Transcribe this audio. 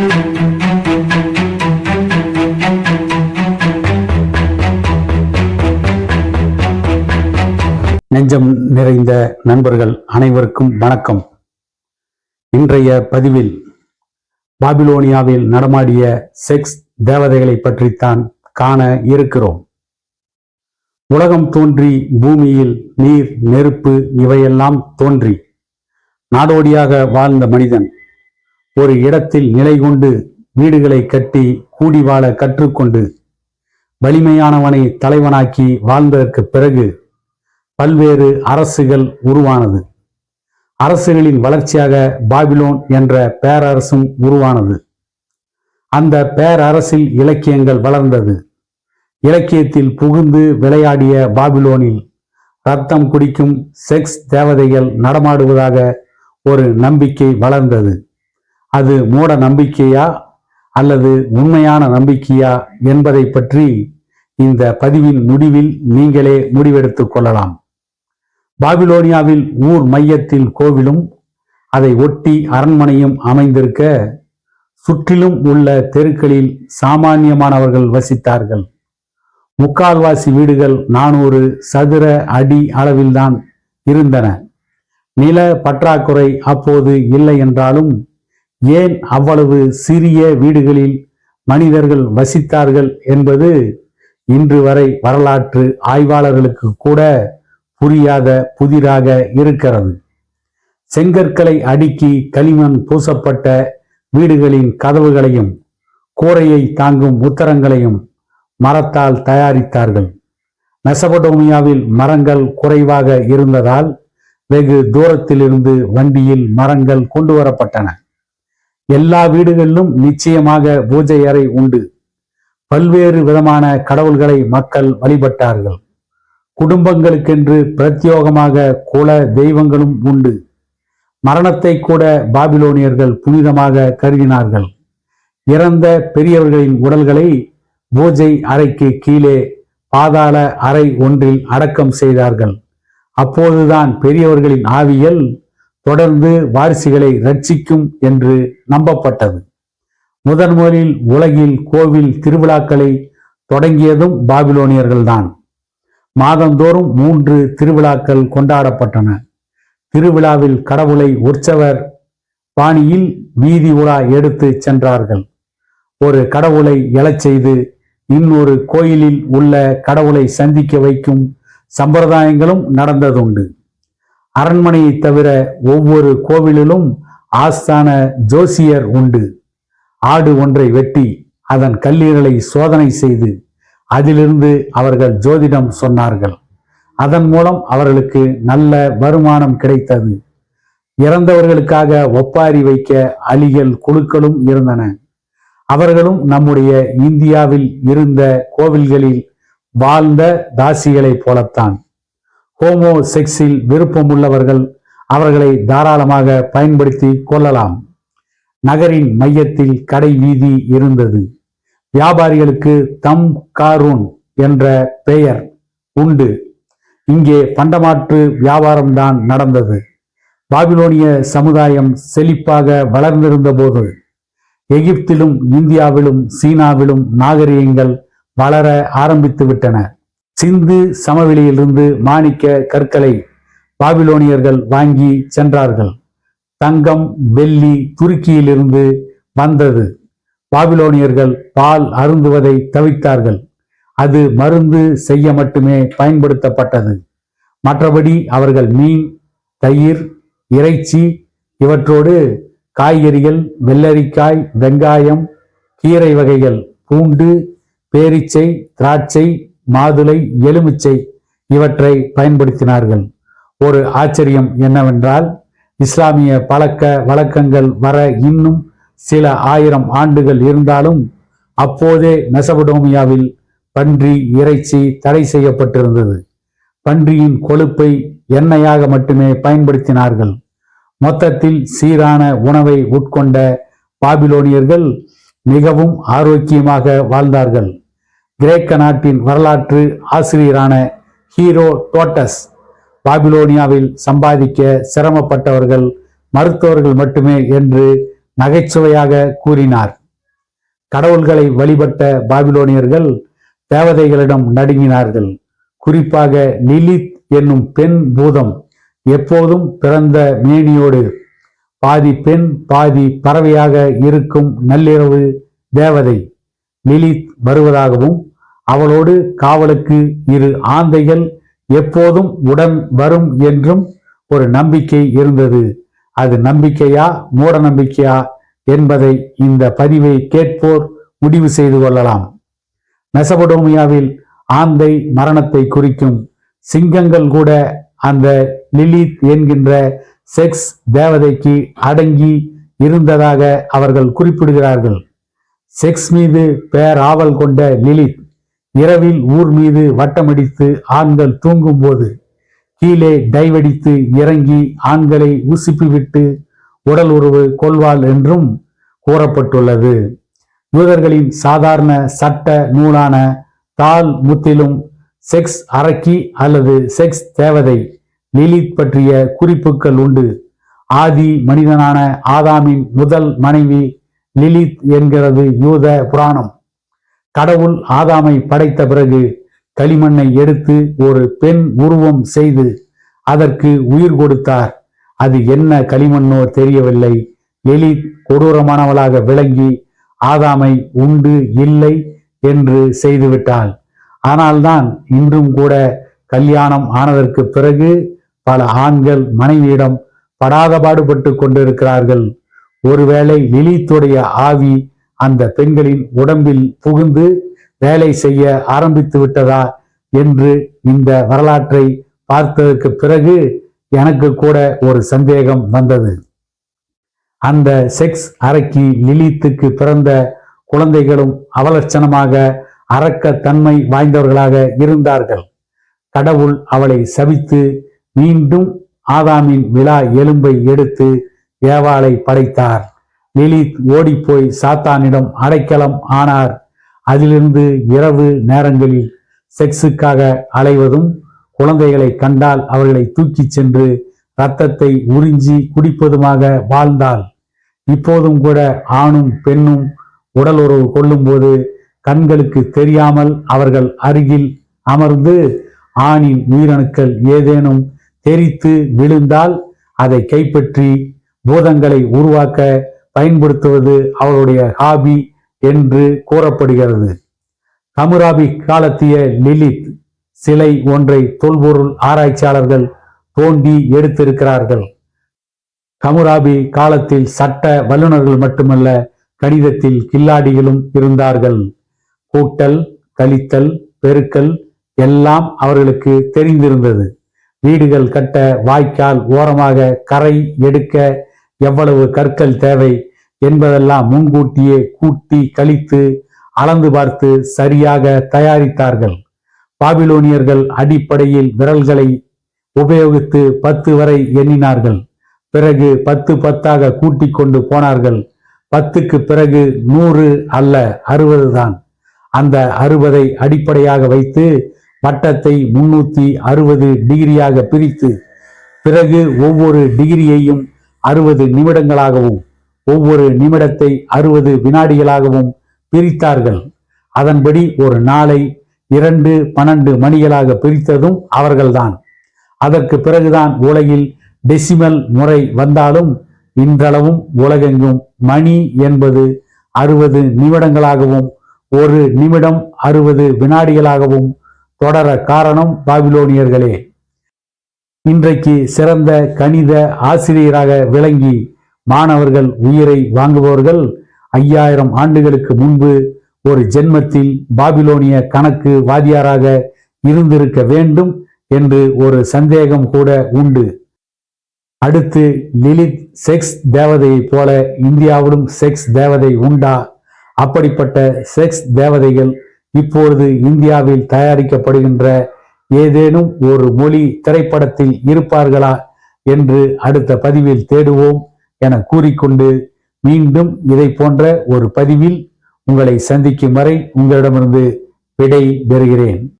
நெஞ்சம் நிறைந்த நண்பர்கள் அனைவருக்கும் வணக்கம். இன்றைய பதிவில் பாபிலோனியாவில் நடமாடிய செக்ஸ் தேவதைகளை பற்றித்தான் காண இருக்கிறோம். உலகம் தோன்றி பூமியில் நீர் நெருப்பு இவையெல்லாம் தோன்றி நாடோடியாக வாழ்ந்த மனிதன் ஒரு இடத்தில் நிலை கொண்டு வீடுகளை கட்டி கூடி வாழ கற்றுக்கொண்டு வலிமையானவனை தலைவனாக்கி வாழ்ந்ததற்கு பிறகு பல்வேறு அரசுகள் உருவானது. அரசுகளின் வளர்ச்சியாக பாபிலோன் என்ற பேரரசும் உருவானது. அந்த பேரரசில் இலக்கியங்கள் வளர்ந்தது. இலக்கியத்தில் புகுந்து விளையாடிய பாபிலோனில் ரத்தம் குடிக்கும் செக்ஸ் தேவதைகள் நடமாடுவதாக ஒரு நம்பிக்கை வளர்ந்தது. அது மூட நம்பிக்கையா அல்லது உண்மையான நம்பிக்கையா என்பதை பற்றி இந்த பதிவின் முடிவில் நீங்களே முடிவெடுத்துக் கொள்ளலாம். பாபிலோனியாவில் ஊர் மையத்தில் கோவிலும் அதை ஒட்டி அரண்மனையும் அமைந்திருக்க சுற்றிலும் உள்ள தெருக்களில் சாமானியமானவர்கள் வசித்தார்கள். முக்கால்வாசி வீடுகள் நானூறு சதுர அடி அளவில்தான் இருந்தன. நில பற்றாக்குறை அப்போது இல்லை என்றாலும் ஏன் அவ்வளவு சிறிய வீடுகளில் மனிதர்கள் வசித்தார்கள் என்பது இன்று வரை வரலாற்று ஆய்வாளர்களுக்கு கூட புரியாத புதிராக இருக்கிறது. செங்கற்களை அடுக்கி களிமண் பூசப்பட்ட வீடுகளின் கதவுகளையும் கூரையை தாங்கும் உத்தரங்களையும் மரத்தால் தயாரித்தார்கள். மெசபடோமியாவில் மரங்கள் குறைவாக இருந்ததால் வெகு தூரத்திலிருந்து வண்டியில் மரங்கள் கொண்டு வரப்பட்டன. எல்லா வீடுகளிலும் நிச்சயமாக பூஜை அறை உண்டு. பல்வேறு விதமான கடவுள்களை மக்கள் வழிபட்டார்கள். குடும்பங்களுக்கென்று பிரத்யோகமாக குல தெய்வங்களும் உண்டு. மரணத்தை கூட பாபிலோனியர்கள் புனிதமாக கருதினார்கள். இறந்த பெரியவர்களின் உடல்களை பூஜை அறைக்கு கீழே பாதாள அறை ஒன்றில் அடக்கம் செய்தார்கள். அப்போதுதான் பெரியவர்களின் ஆவியல் தொடர்ந்து வாரிசுகளை ரட்சிக்கும் என்று நம்பப்பட்டது. முதன் முதலில் உலகில் கோவில் திருவிழாக்களை தொடங்கியதும் பாபிலோனியர்கள்தான். மாதந்தோறும் மூன்று திருவிழாக்கள் கொண்டாடப்பட்டன. திருவிழாவில் கடவுளை உற்சவர் பாணியில் வீதி உலா எடுத்து சென்றார்கள். ஒரு கடவுளை எழச் செய்து இன்னொரு கோயிலில் உள்ள கடவுளை சந்திக்க வைக்கும் சம்பிரதாயங்களும் நடந்ததுண்டு. அரண்மனையை தவிர ஒவ்வொரு கோவிலிலும் ஆஸ்தான ஜோசியர் உண்டு. ஆடு ஒன்றை வெட்டி அதன் கல்லீரலை சோதனை செய்து அதிலிருந்து அவர்கள் ஜோதிடம் சொன்னார்கள். அதன் மூலம் அவர்களுக்கு நல்ல வருமானம் கிடைத்தது. இறந்தவர்களுக்காக ஒப்பாரி வைக்க அலிகள் குழுக்களும் இருந்தன. அவர்களும் நம்முடைய இந்தியாவில் இருந்த கோவில்களில் வாழ்ந்த தாசிகளைப் போலத்தான். ஹோமோ செக்ஸில் விருப்பமுள்ளவர்கள் அவர்களை தாராளமாக பயன்படுத்தி கொள்ளலாம். நகரின் மையத்தில் கடை வீதி இருந்தது. வியாபாரிகளுக்கு தம் காரூன் என்ற பெயர் உண்டு. இங்கே பண்டமாற்று வியாபாரம்தான் நடந்தது. பாபிலோனிய சமுதாயம் செழிப்பாக வளர்ந்திருந்த போது எகிப்திலும் இந்தியாவிலும் சீனாவிலும் நாகரிகங்கள் வளர ஆரம்பித்து விட்டன சிந்து சமவெளியிலிருந்து மாணிக்க கற்களை பாபிலோனியர்கள் வாங்கி சென்றார்கள். தங்கம் வெள்ளி துருக்கியிலிருந்து வந்தது. பாபிலோனியர்கள் பால் அருந்துவதை தவித்தார்கள் அது மருந்து செய்ய மட்டுமே பயன்படுத்தப்பட்டது. மற்றபடி அவர்கள் மீன் தயிர் இறைச்சி இவற்றோடு காய்கறிகள் வெள்ளரிக்காய் வெங்காயம் கீரை வகைகள் பூண்டு பேரிச்சை திராட்சை மாதுளை எலுமிச்சை இவற்றை பயன்படுத்தினார்கள். ஒரு ஆச்சரியம் என்னவென்றால் இஸ்லாமிய பழக்க வழக்கங்கள் வர இன்னும் சில ஆயிரம் ஆண்டுகள் இருந்தாலும் அப்போதே மெசபடோமியாவில் பன்றி இறைச்சி தடை செய்யப்பட்டிருந்தது. பன்றியின் கொழுப்பை எண்ணெயாக மட்டுமே பயன்படுத்தினார்கள். மொத்தத்தில் சீரான உணவை உட்கொண்ட பாபிலோனியர்கள் மிகவும் ஆரோக்கியமாக வாழ்ந்தார்கள். கிரேக்க நாட்டின் வரலாற்று ஆசிரியரான ஹீரோ டோட்டஸ் பாபிலோனியாவில் சம்பாதிக்க சிரமப்பட்டவர்கள் மருத்துவர்கள் மட்டுமே என்று நகைச்சுவையாக கூறினார். கடவுள்களை வழிபட்ட பாபிலோனியர்கள் தேவதைகளிடம் நடுங்கினார்கள். குறிப்பாக லிலித் என்னும் பெண் பூதம் எப்போதும் பிறந்த மேனியோடு பாதி பெண் பாதி பறவையாக இருக்கும் நள்ளிரவு தேவதை லிலித் வருவதாகவும் அவளோடு காவலுக்கு இரு ஆந்தைகள் எப்போதும் உடன் வரும் என்றும் ஒரு நம்பிக்கை இருந்தது. அது நம்பிக்கையா மூட நம்பிக்கையா என்பதை இந்த பதிவை கேட்போர் முடிவு செய்து கொள்ளலாம். மெசபடோமியாவில் ஆந்தை மரணத்தை குறிக்கும் சிங்கங்கள் கூட அந்த லிலித் என்கின்ற செக்ஸ் தேவதைக்கு அடங்கி இருந்ததாக அவர்கள் குறிப்பிடுகிறார்கள். செக்ஸ் மீது பேராவல் கொண்ட லிலித் இரவில் ஊர் மீது வட்டமடித்து ஆண்கள் தூங்கும்போது கீழே டைவடித்து இறங்கி ஆண்களை உசுப்பிவிட்டு உடல் உறவு கொள்வாள் என்றும் கூறப்பட்டுள்ளது. யூதர்களின் சாதாரண சட்ட நூலான தால் முத்திலும் செக்ஸ் அரக்கி அல்லது செக்ஸ் தேவதை லிலித் பற்றிய குறிப்புகள் உண்டு. ஆதி மனிதனான ஆதாமின் முதல் மனைவி லிலித் என்கிறது யூத புராணம். கடவுள் ஆதாமை படைத்த பிறகு களிமண்ணை எடுத்து ஒரு பெண் உருவம் செய்து அதற்கு உயிர் கொடுத்தார். அது என்ன களிமண்ணோ தெரியவில்லை. எலி கொடூரமானவளாக விளங்கி ஆதாமை உண்டு இல்லை என்று செய்துவிட்டாள். ஆனால்தான் இன்றும் கூட கல்யாணம் ஆனதற்கு பிறகு பல ஆண்கள் மனைவியிடம் படாத பாடுபட்டு கொண்டிருக்கிறார்கள். ஒருவேளை லிலித்துடைய ஆவி அந்த பெண்களின் உடம்பில் புகுந்து வேலை செய்ய ஆரம்பித்து விட்டதா என்று இந்த வரலாற்றை பார்த்ததற்கு பிறகு எனக்கு கூட ஒரு சந்தேகம் வந்தது. அந்த செக்ஸ் அரக்கி லிலித்துக்கு பிறந்த குழந்தைகளும் அவலட்சணமாக அரக்க தன்மை வாய்ந்தவர்களாக இருந்தார்கள். கடவுள் அவளை சபித்து மீண்டும் ஆதாமின் விழா எலும்பை எடுத்து ஏவாளை படைத்தார். லிலித் ஓடிப்போய் சாத்தானிடம் அடைக்கலம் ஆனார். அதிலிருந்து இரவு நேரங்களில் செக்ஸுக்காக அலைவதும் குழந்தைகளை கண்டால் அவர்களை தூக்கிச் சென்று இரத்தத்தை உறிஞ்சி குடிப்பதுமாக வாழ்ந்தாள். இப்போதும் கூட ஆணும் பெண்ணும் உடல் உறவு கொள்ளும்போது கண்களுக்கு தெரியாமல் அவர்கள் அருகில் அமர்ந்து ஆணின் உயிரணுக்கள் ஏதேனும் தெரித்து விழுந்தால் அதை கைப்பற்றி பூதங்களை உருவாக்க பயன்படுத்துவது அவருடைய ஹாபி என்று கூறப்படுகிறது. கமுராபி காலத்திய லிலித் சிலை ஒன்றை தொல்பொருள் ஆராய்ச்சியாளர்கள் தோண்டி எடுத்திருக்கிறார்கள். கமுராபி காலத்தில் சட்ட வல்லுநர்கள் மட்டுமல்ல கணிதத்தில் கில்லாடிகளும் இருந்தார்கள். கூட்டல் கழித்தல் பெருக்கல் எல்லாம் அவர்களுக்கு தெரிந்திருந்தது. வீடுகள் கட்ட வாய்க்கால் ஓரமாக கரை எடுக்க எவ்வளவு கற்கள் தேவை என்பதெல்லாம் முன்கூட்டியே கூட்டி கழித்து அளந்து பார்த்து சரியாக தயாரித்தார்கள். பாபிலோனியர்கள் அடிப்படையில் விரல்களை உபயோகித்து பத்து வரை எண்ணினார்கள். பிறகு பத்து பத்தாக கூட்டி கொண்டு போனார்கள். பத்துக்கு பிறகு நூறு அல்ல அறுபது தான். அந்த அறுபதை அடிப்படையாக வைத்து வட்டத்தை முன்னூத்தி அறுபது டிகிரியாக பிரித்து பிறகு ஒவ்வொரு டிகிரியையும் அறுபது நிமிடங்களாகவும் ஒவ்வொரு நிமிடத்தை அறுபது வினாடிகளாகவும் பிரித்தார்கள். அதன்படி ஒரு நாளை இரண்டு பன்னெண்டு மணிகளாக பிரித்ததும் அவர்கள்தான். அதற்கு பிறகுதான் உலகில் டெசிமல் முறை வந்தாலும் இன்றளவும் உலகெங்கும் மணி என்பது அறுபது நிமிடங்களாகவும் ஒரு நிமிடம் அறுபது வினாடிகளாகவும் தொடர காரணம் பாபிலோனியர்களே. இன்றைக்கு சிறந்த கணித ஆசிரியராக விளங்கி மாணவர்கள் உயிரை வாங்குபவர்கள் ஐயாயிரம் ஆண்டுகளுக்கு முன்பு ஒரு ஜென்மத்தில் பாபிலோனிய கணக்கு வாதியாராக இருந்திருக்க வேண்டும் என்று ஒரு சந்தேகம் கூட உண்டு. அடுத்து லிலித் செக்ஸ் தேவதையைப் போல இந்தியாவிலும் செக்ஸ் தேவதை உண்டா? அப்படிப்பட்ட செக்ஸ் தேவதைகள் இப்பொழுது இந்தியாவில் தயாரிக்கப்படுகின்ற ஏதேனும் ஒரு மொழி திரைப்படத்தில் இருப்பார்களா என்று அடுத்த பதிவில் தேடுவோம் என கூறிக்கொண்டு மீண்டும் இதை போன்ற ஒரு பதிவில் உங்களை சந்திக்கும் வரை உங்களிடமிருந்து விடை பெறுகிறேன்.